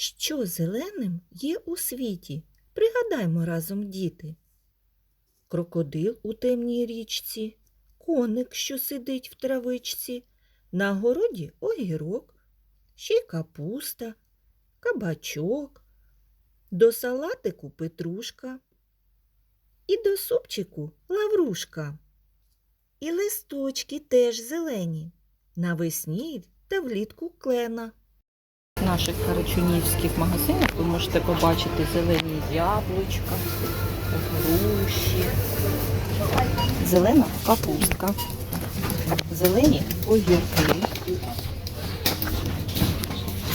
Що зеленим є у світі? Пригадаймо разом, діти. Крокодил у темній річці, коник, що сидить в травичці, на городі огірок, ще й капуста, кабачок, до салатику петрушка і до супчику лаврушка. І листочки теж зелені, навесні та влітку клена. Наших карачунівських магазинах ви можете побачити зелені яблучка, груші, зелена капустка, зелені огірки,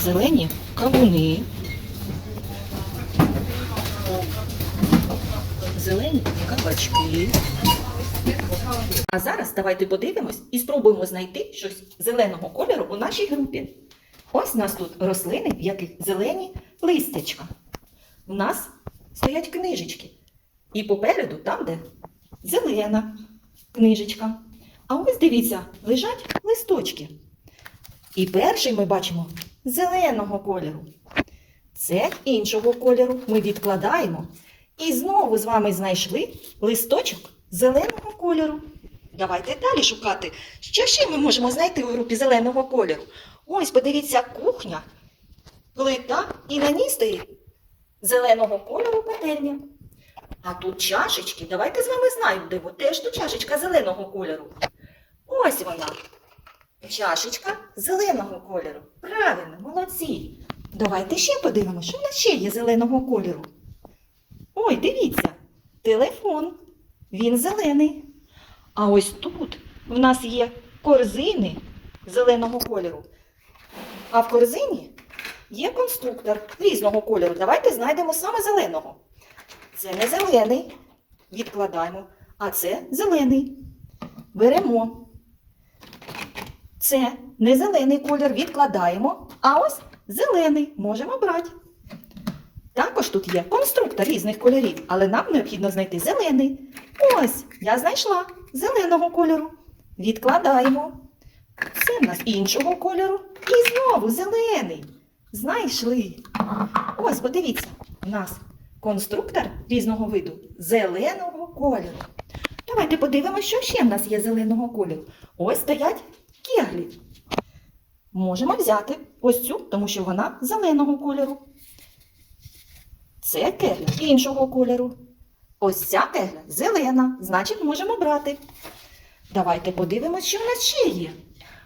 зелені кавуни, зелені кабачки. А зараз давайте подивимось і спробуємо знайти щось зеленого кольору у нашій групі. Ось у нас тут рослини, в яких зелені листячка. У нас стоять книжечки. І попереду, там, де зелена книжечка. А ось дивіться, лежать листочки. І перший ми бачимо зеленого кольору. Це іншого кольору ми відкладаємо. І знову з вами знайшли листочок зеленого кольору. Давайте далі шукати. Що ще ми можемо знайти у групі зеленого кольору? Ось, подивіться, кухня, плита, і на ній стоїть зеленого кольору пательня. А тут чашечки. Давайте з вами знайдемо. Теж тут чашечка зеленого кольору. Ось вона. Чашечка зеленого кольору. Правильно, молодці. Давайте ще подивимося, що в нас ще є зеленого кольору. Ой, дивіться, телефон. Він зелений. А ось тут в нас є корзини зеленого кольору. А в корзині є конструктор різного кольору. Давайте знайдемо саме зеленого. Це не зелений. Відкладаємо. А це зелений. Беремо. Це не зелений колір. Відкладаємо. А ось зелений можемо брати. Також тут є конструктор різних кольорів, але нам необхідно знайти зелений. Ось, я знайшла зеленого кольору. Відкладаємо. Це в нас іншого кольору. І знову зелений. Знайшли. Ось, подивіться, у нас конструктор різного виду зеленого кольору. Давайте подивимося, що ще в нас є зеленого кольору. Ось стоять кеглі. Можемо взяти ось цю, тому що вона зеленого кольору. Це кегля іншого кольору. Ось ця кегля зелена, значить можемо брати. Давайте подивимось, що в нас ще є.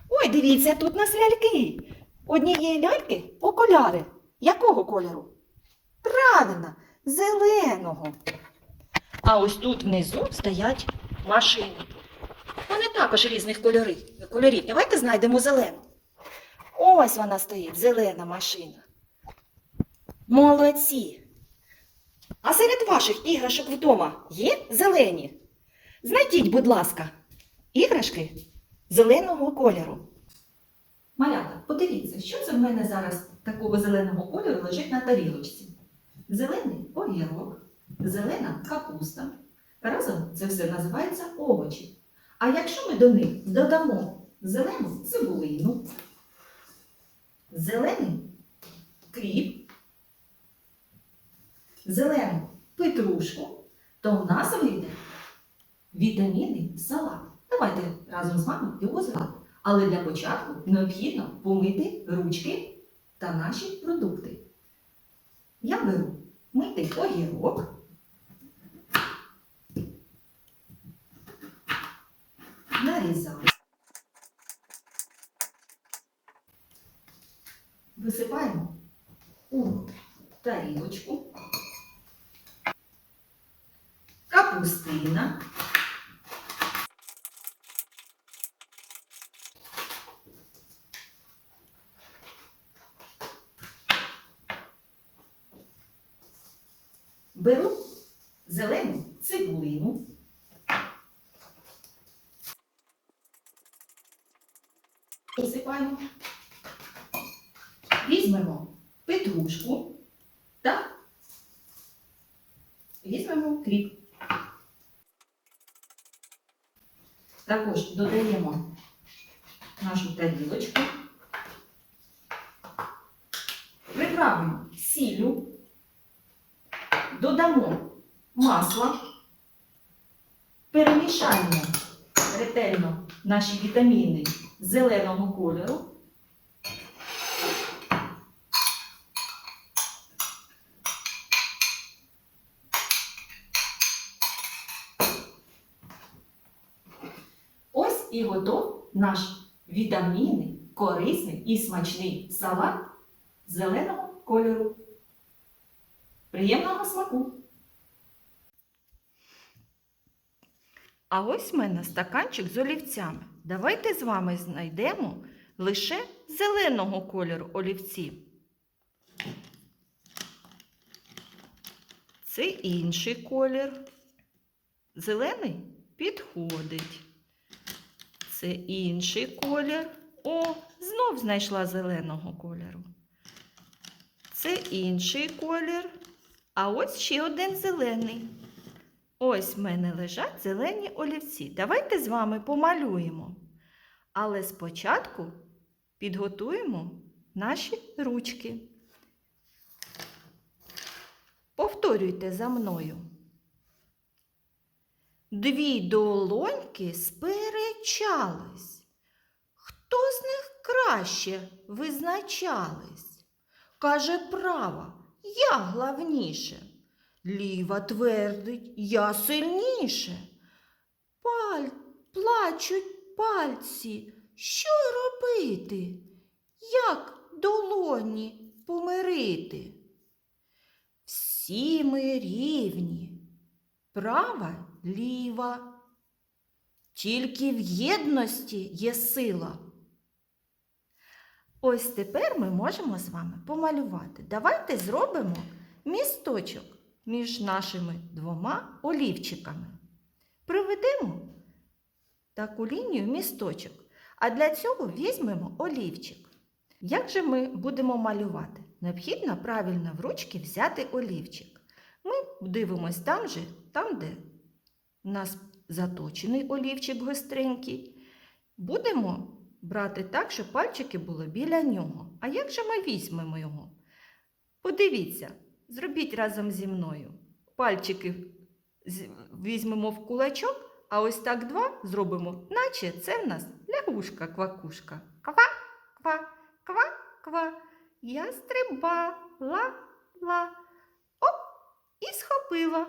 Ой, дивіться, тут у нас ляльки. Однієї ляльки окуляри. Якого кольору? Правильно, зеленого. А ось тут внизу стоять машини. Вони також різних кольорів. кольорів. Давайте знайдемо зелену. Ось вона стоїть, зелена машина. Молодці. А серед ваших іграшок вдома є зелені? Знайдіть, будь ласка, іграшки зеленого кольору. Малята, подивіться, що це в мене зараз такого зеленого кольору лежить на тарілочці. Зелений огірок, зелена капуста. Разом це все називається овочі. А якщо ми до них додамо зелену цибулину, зелений кріп, зелену петрушку, то в нас вийде вітамінний салат. Давайте разом з вами його зробимо. Але для початку необхідно помити ручки та наші продукти. Я беру митий огірок. Нарізаю. Висипаємо у тарілочку. Капустина. Беру зелену цибулину. Посипаємо. Візьмемо петрушку та візьмемо кріп. Також додаємо нашу тарілочку. Приправимо сіллю, додамо масло, перемішаємо ретельно наші вітаміни зеленого кольору. І готов наш вітамінний, корисний і смачний салат зеленого кольору. Приємного смаку! А ось в мене стаканчик з олівцями. Давайте з вами знайдемо лише зеленого кольору олівці. Це інший колір. Зелений підходить. Це інший колір. О, знов знайшла зеленого кольору. Це інший колір. А ось ще один зелений. Ось в мене лежать зелені олівці. Давайте з вами помалюємо. Але спочатку підготуємо наші ручки. Повторюйте за мною. Дві долоньки сперечались. Хто з них краще визначались? Каже права, я главніше. Ліва твердить, я сильніше. Паль, плачуть пальці. Що робити? Як долоні помирити? Всі ми рівні, права, ліва. Тільки в єдності є сила. Ось тепер ми можемо з вами помалювати. Давайте зробимо місточок між нашими двома олівчиками. Проведемо таку лінію місточок. А для цього візьмемо олівчик. Як же ми будемо малювати? Необхідно правильно в ручки взяти олівчик. Ми дивимось там же, там, де у нас заточений олівчик гостренький. Будемо брати так, щоб пальчики були біля нього. А як же ми візьмемо його? Подивіться, зробіть разом зі мною. Пальчики візьмемо в кулачок, а ось так два зробимо, наче це в нас лягушка-квакушка. Ква, ква, ква, ква. Я стрибала, ла. Схопила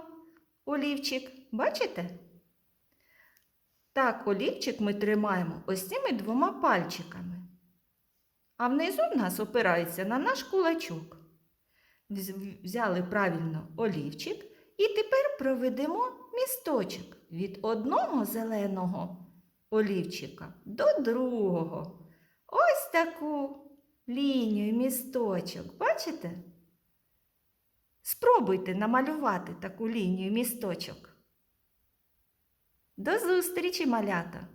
олівчик. Бачите? Так, олівчик ми тримаємо ось цими двома пальчиками. А внизу в нас опирається на наш кулачок. Взяли правильно олівчик і тепер проведемо місточок від одного зеленого олівчика до другого. Ось таку лінію місточок. Бачите? Спробуйте намалювати таку лінію місточок. До зустрічі, малята!